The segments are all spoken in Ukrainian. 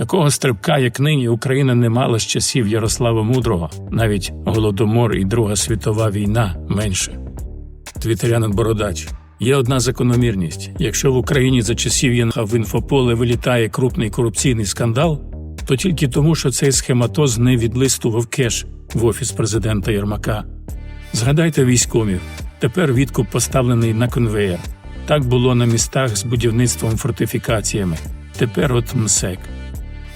Такого стрибка, як нині, Україна не мала з часів Ярослава Мудрого, навіть Голодомор і Друга світова війна менше. Твітерянин Бородач. Є одна закономірність: якщо в Україні за часів Єнха в інфополе вилітає крупний корупційний скандал, то тільки тому, що цей схематоз не відлистував кеш в офіс президента Єрмака. Згадайте військомів. Тепер відкуп поставлений на конвеєр. Так було на містах з будівництвом фортифікаціями. Тепер от МСЕК.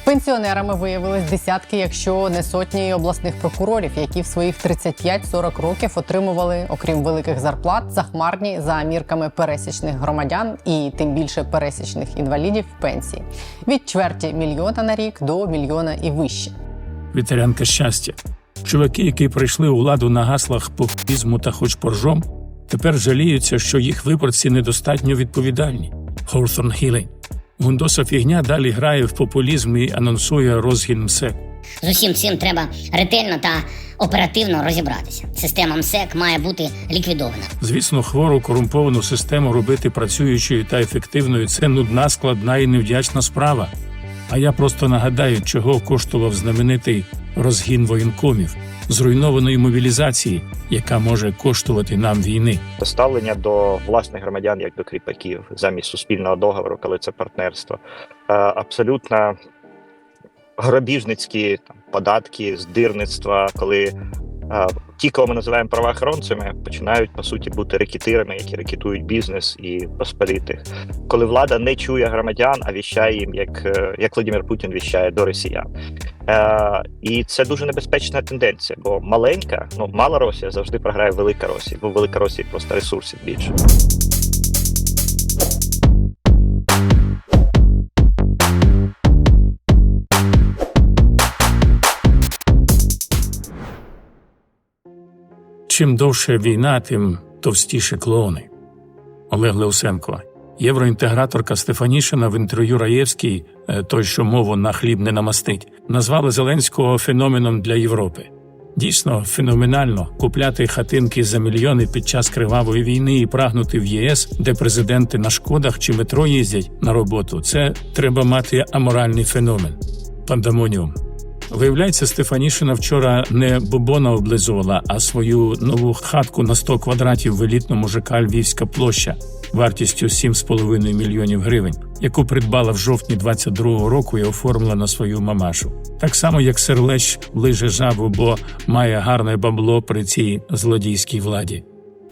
Пенсіонерами виявились десятки, якщо не сотні обласних прокурорів, які в своїх 35-40 років отримували, окрім великих зарплат, захмарні за мірками пересічних громадян і тим більше пересічних інвалідів пенсії від чверті мільйона на рік до мільйона і вище. Вітерянка щастя. Чуваки, які прийшли у владу на гаслах популізму та хоч поржом, тепер жаліються, що їх виборці недостатньо відповідальні. Хоуторн Хілей. Гундоса фігня далі грає в популізм і анонсує розгін МСЕК. З усім цим треба ретельно та оперативно розібратися. Система МСЕК має бути ліквідована. Звісно, хвору корумповану систему робити працюючою та ефективною це нудна, складна і невдячна справа. А я просто нагадаю, чого коштував знаменитий розгін воєнкомів, зруйнованої мобілізації, яка може коштувати нам війни. ставлення до власних громадян як до кріпаків замість суспільного договору, коли це партнерство. Е, Абсолютно грабіжницькі податки, здирництва, коли ті, кого ми називаємо правоохоронцями, починають по суті бути рекетирами, які рекетують бізнес і посполітих. Коли влада не чує громадян, а віщає їм, як, е, як Владимир Путін віщає до росіян. Е, і це дуже небезпечна тенденція, бо маленька, ну мала Росія завжди програє велика Росія, бо велика Росія просто ресурсів більше. Чим довше війна, тим товстіше клоуни. Олег Леусенко, євроінтеграторка Стефанішина в інтерв'ю Раєвській, е, той, що мову на хліб не намастить, назвали Зеленського феноменом для Європи. Дійсно, феноменально купляти хатинки за мільйони під час кривавої війни і прагнути в ЄС, де президенти на шкодах чи метро їздять на роботу. Це треба мати аморальний феномен. Пандамоніум. Виявляється, Стефанішина вчора не бобона облизувала, а свою нову хатку на 100 квадратів в елітному ЖК Львівська площа вартістю 7,5 мільйонів гривень, яку придбала в жовтні 22-го року і оформила на свою мамашу. Так само, як Серлеч лиже жабу, бо має гарне бабло при цій злодійській владі.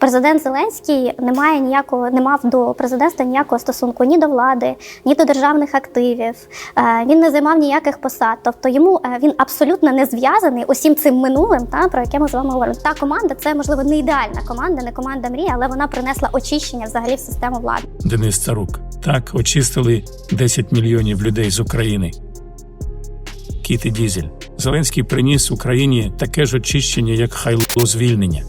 Президент Зеленський не має ніякого, не мав до президентства ніякого стосунку ні до влади, ні до державних активів. Е, Він не займав ніяких посад. Тобто йому е, він абсолютно не зв'язаний усім цим минулим, та про яке ми з вами говоримо. Та команда це можливо не ідеальна команда, не команда мрії, але вона принесла очищення взагалі в систему влади. Денис Царук. Так очистили 10 мільйонів людей з України. Кіт і Дізель. Зеленський приніс Україні таке ж очищення, як хайло звільнення.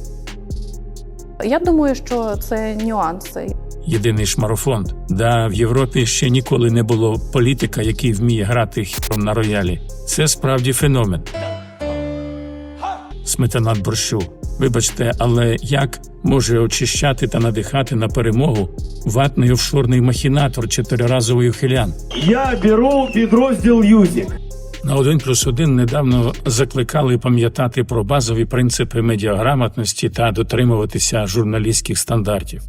Я думаю, що це нюанси. Єдиний шмарофонд. Да, в Європі ще ніколи не було політика, який вміє грати хіром на роялі. Це справді феномен. Сметанат борщу. Вибачте, але як може очищати та надихати на перемогу ватний офшорний махінатор чотириразовий ухилян? Я беру підрозділ Юзік. На один плюс один недавно закликали пам'ятати про базові принципи медіаграмотності та дотримуватися журналістських стандартів.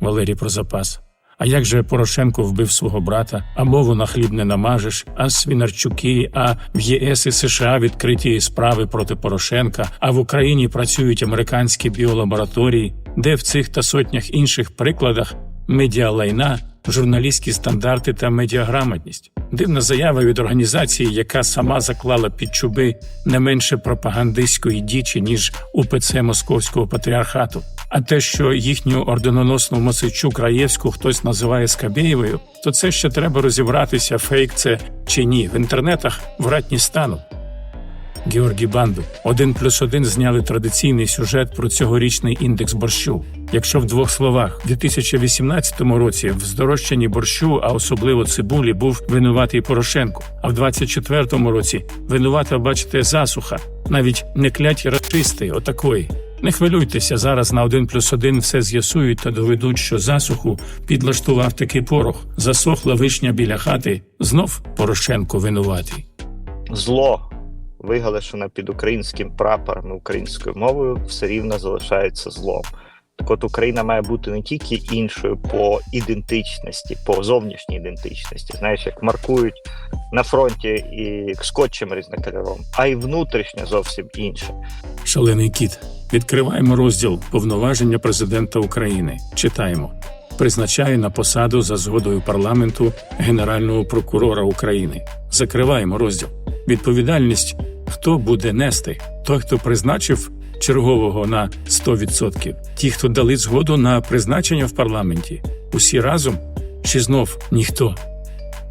Валерій про запас. А як же Порошенко вбив свого брата, а мову на хліб не намажеш, а свінарчуки, а в ЄС і США відкриті справи проти Порошенка, а в Україні працюють американські біолабораторії, де в цих та сотнях інших прикладах медіалайна, журналістські стандарти та медіаграмотність. Дивна заява від організації, яка сама заклала під чуби не менше пропагандистської дічі, ніж УПЦ Московського патріархату. А те, що їхню орденоносну Мосичу Краєвську хтось називає Скабєєвою, то це ще треба розібратися, фейк це чи ні. В інтернетах вратні стану. Георгій Банду. Один плюс один зняли традиційний сюжет про цьогорічний індекс борщу. Якщо в двох словах, в 2018 році в здорожчанні борщу, а особливо цибулі, був винуватий Порошенко. А в 2024 році винувата, бачите, засуха, навіть не кляті расисти, отакої. Не хвилюйтеся, зараз на один плюс один все з'ясують та доведуть, що засуху підлаштував таки порох. Засохла вишня біля хати. Знов Порошенко винуватий. Зло, виголошене під українським прапором українською мовою, все рівно залишається злом. Так от Україна має бути не тільки іншою по ідентичності, по зовнішній ідентичності, знаєш, як маркують на фронті і скотчем різнокольоровим, а й внутрішньо зовсім інше. Шалений кіт. Відкриваємо розділ повноваження президента України. Читаємо. Призначає на посаду за згодою парламенту Генерального прокурора України. Закриваємо розділ. Відповідальність хто буде нести? Той, хто призначив чергового на 100%. Ті, хто дали згоду на призначення в парламенті. Усі разом чи знов ніхто.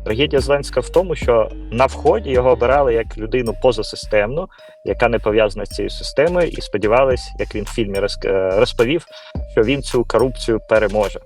Трагедія Зеленська в тому, що на вході його обирали як людину позасистемну, яка не пов'язана з цією системою, і сподівались, як він в фільмі е, розповів, що він цю корупцію переможе.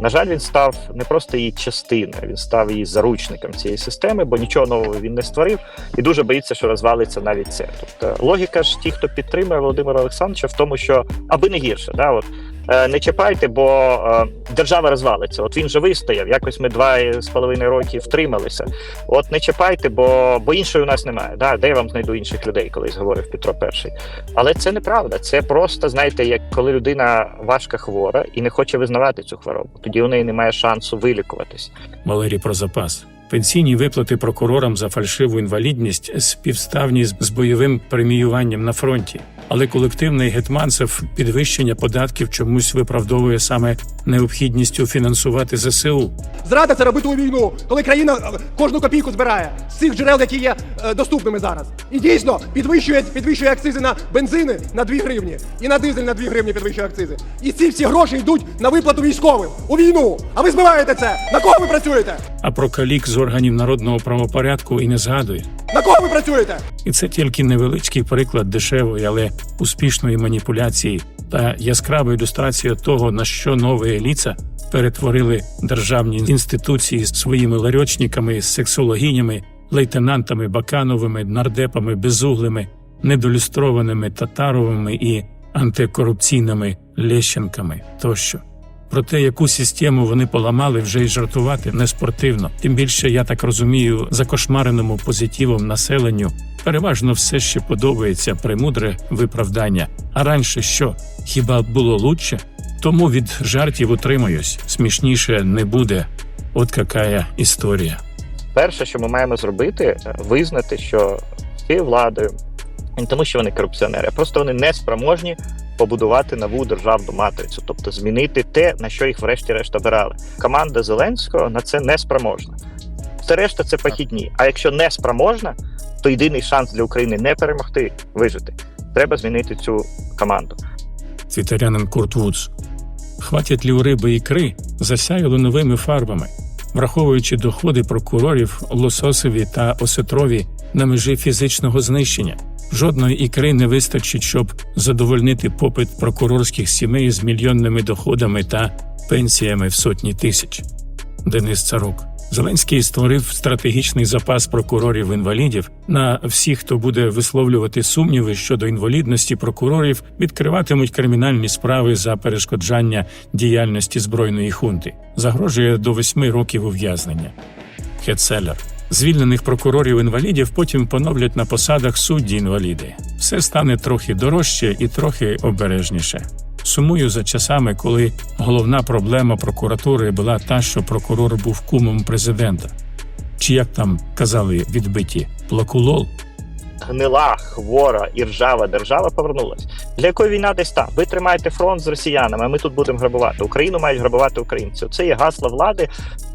На жаль, він став не просто її частиною, він став її заручником цієї системи, бо нічого нового він не створив і дуже боїться, що розвалиться навіть це. Тобто логіка ж ті, хто підтримує Володимира Олександровича, в тому, що аби не гірше, да, от не чіпайте, бо е, держава розвалиться. От він же вистояв. Якось ми два з половиною роки втрималися. От не чіпайте, бо, бо іншої у нас немає. Да? Де я вам знайду інших людей, колись говорив Петро І. Але це неправда. Це просто знаєте, як коли людина важко хвора і не хоче визнавати цю хворобу. Тоді у неї немає шансу вилікуватись. Валерій про запас. Пенсійні виплати прокурорам за фальшиву інвалідність співставні з бойовим преміюванням на фронті. Але колективний гетманцев підвищення податків чомусь виправдовує саме необхідністю фінансувати ЗСУ. Зрада це робити у війну, коли країна е, кожну копійку збирає з цих джерел, які є е, доступними зараз. І дійсно підвищує, підвищує акцизи на бензини на 2 гривні і на дизель на 2 гривні підвищує акцизи. І ці всі гроші йдуть на виплату військовим у війну. А ви збиваєте це. На кого ви працюєте? А про калік з органів народного правопорядку і не згадує. На кого ви працюєте? І це тільки невеличкий приклад дешевої, але успішної маніпуляції та яскрава ілюстрація того, на що нові еліца перетворили державні інституції з своїми ларьочниками, сексологінями, лейтенантами Бакановими, нардепами, безуглими, недолюстрованими татаровими і антикорупційними Лещенками тощо. Про те, яку систему вони поламали, вже й жартувати не спортивно. Тим більше, я так розумію, закошмареному позитивом населенню переважно все ще подобається премудре виправдання. А раніше що? Хіба було лучше? Тому від жартів утримуюсь. Смішніше не буде. От какая історія. Перше, що ми маємо зробити, е, визнати, що цією владою, не тому що вони корупціонери, а просто вони не спроможні побудувати нову державну матрицю, тобто змінити те, на що їх врешті-решт обирали. Команда Зеленського на це не спроможна. Все решта це похідні. А якщо не спроможна, то єдиний шанс для України не перемогти, вижити. Треба змінити цю команду. твітерянин Курт Вудс. Хватять ли у риби ікри засяяли новими фарбами, враховуючи доходи прокурорів Лососові та Осетрові на межі фізичного знищення. Жодної ікри не вистачить, щоб задовольнити попит прокурорських сімей з мільйонними доходами та пенсіями в сотні тисяч. Денис Царук. Зеленський створив стратегічний запас прокурорів-інвалідів на всіх, хто буде висловлювати сумніви щодо інвалідності прокурорів, відкриватимуть кримінальні справи за перешкоджання діяльності збройної хунти. Загрожує до восьми років ув'язнення. Хетселер. Звільнених прокурорів-інвалідів потім поновлять на посадах судді-інваліди. Все стане трохи дорожче і трохи обережніше. Сумую за часами, коли головна проблема прокуратури була та, що прокурор був кумом президента. Чи як там казали відбиті плакулол? гнила, хвора і ржава держава повернулась. Для якої війна десь там? Ви тримаєте фронт з росіянами, ми тут будемо грабувати. Україну мають грабувати українці. Це є гасло влади.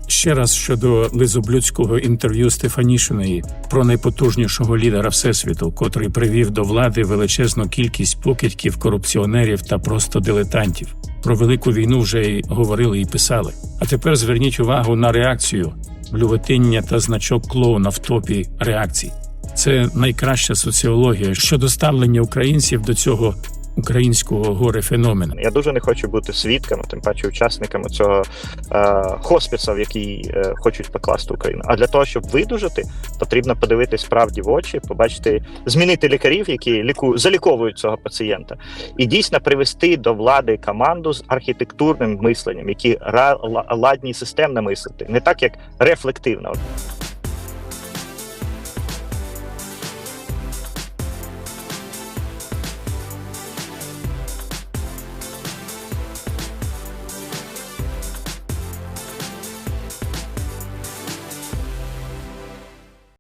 Ще раз щодо лизоблюдського інтерв'ю Стефанішиної про найпотужнішого лідера всесвіту, котрий привів до влади величезну кількість покидьків, корупціонерів та просто дилетантів. Про велику війну вже й говорили і писали. А тепер зверніть увагу на реакцію, блювотиння та значок клоуна в топі реакцій. Це найкраща соціологія щодо ставлення українців до цього українського горе феномену. Я дуже не хочу бути свідками, тим паче учасниками цього е, хоспіса, в який е, хочуть покласти Україну. А для того, щоб видужати, потрібно подивитись правді в очі, побачити, змінити лікарів, які ліку заліковують цього пацієнта, і дійсно привести до влади команду з архітектурним мисленням, які ладні системно мислити, не так як рефлективно.